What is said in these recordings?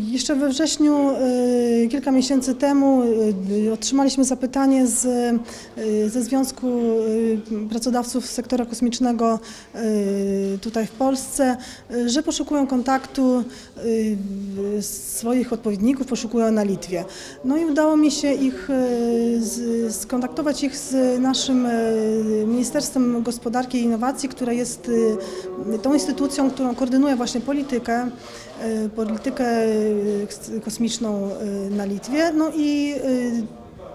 Jeszcze we wrześniu, y, kilka miesięcy temu, y, otrzymaliśmy zapytanie z, y, ze Związku Pracodawców Sektora Kosmicznego tutaj w Polsce, że poszukują kontaktu swoich odpowiedników, poszukują na Litwie. No i udało mi się ich skontaktować ich z naszym Ministerstwem Gospodarki i Innowacji, które jest tą instytucją, którą koordynuje właśnie politykę, politykę kosmiczną y, na Litwie. No i y,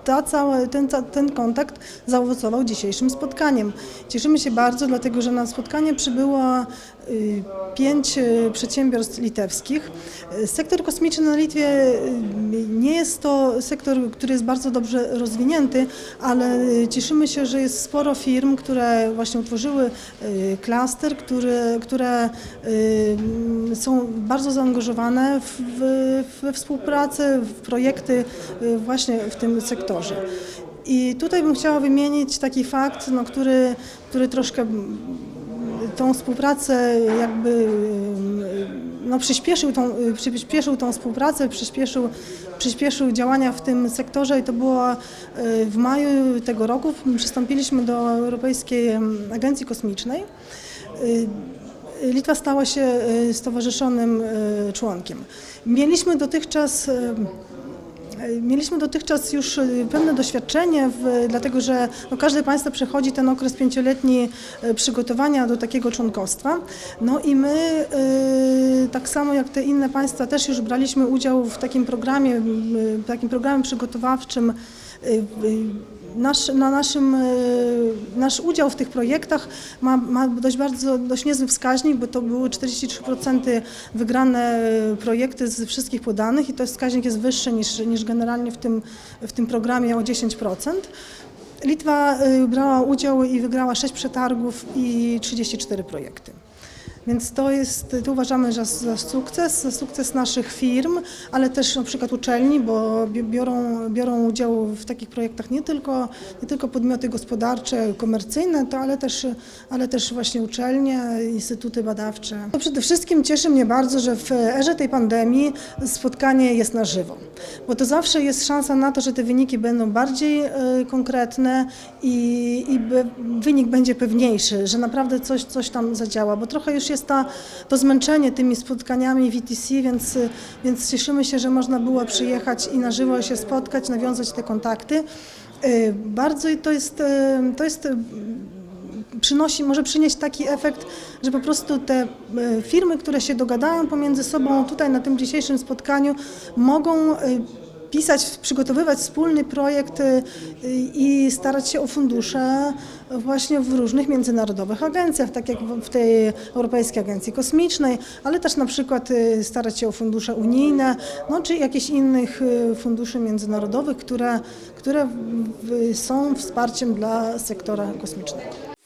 ta cała, ten, ten kontakt zaowocował dzisiejszym spotkaniem. Cieszymy się bardzo, dlatego że na spotkanie przybyło y, pięć przedsiębiorstw litewskich. Sektor kosmiczny na Litwie jest to sektor, który jest bardzo dobrze rozwinięty, ale y, cieszymy się, że jest sporo firm, które właśnie utworzyły y, klaster, który, które y, są bardzo zaangażowane w, we współpracę, w projekty właśnie w tym sektorze. I tutaj bym chciała wymienić taki fakt, no, który, który troszkę tą współpracę jakby no, przyspieszył, tą, przyspieszył tą współpracę, przyspieszył, przyspieszył działania w tym sektorze i to było y, w maju tego roku. Przystąpiliśmy do Europejskiej Agencji Kosmicznej. Y, Litwa stała się y, stowarzyszonym członkiem. Mieliśmy dotychczas Mieliśmy dotychczas już y, pewne doświadczenie, w, dlatego że no, każde państwo przechodzi ten okres pięcioletni y, przygotowania do takiego członkostwa. No i my, y, tak samo jak te inne państwa, też już braliśmy udział w takim programie, takim programie przygotowawczym. Y, y, Nasz, na naszym, y, nasz udział w tych projektach ma, ma dość bardzo dość niezły wskaźnik, bo to były 43% wygrane projekty z wszystkich podanych i to wskaźnik jest wyższy niż, niż generalnie w tym, w tym programie o 10%. Litwa brała udział i wygrała 6 przetargów i 34 projekty. Więc to jest, to uważamy za, za sukces, za sukces naszych firm, ale też na przykład uczelni, bo bi- biorą, biorą udział w takich projektach nie tylko, nie tylko podmioty gospodarcze, komercyjne, to ale też, ale też właśnie uczelnie, instytuty badawcze. To przede wszystkim cieszy mnie bardzo, że w erze tej pandemii spotkanie jest na żywo, bo to zawsze jest szansa na to, że te wyniki będą bardziej e, konkretne i, i wynik będzie pewniejszy, że naprawdę coś, coś tam zadziała, bo trochę już jest ta, to zmęczenie tymi spotkaniami VTC, więc, więc cieszymy się, że można było przyjechać i na żywo się spotkać, nawiązać te kontakty. E, Bardzo to jest, e, to jest e, przynosi, może przynieść taki efekt, że po prostu te e, firmy, które się dogadają pomiędzy sobą tutaj na tym dzisiejszym spotkaniu, mogą e, pisać, przygotowywać wspólny projekt e, i starać się o fundusze właśnie w różnych międzynarodowych agencjach, tak jak w tej Europejskiej Agencji Kosmicznej, ale też na przykład e, starać się o fundusze unijne, no, czy jakichś innych e, funduszy międzynarodowych, które, które są wsparciem dla sektora kosmicznego.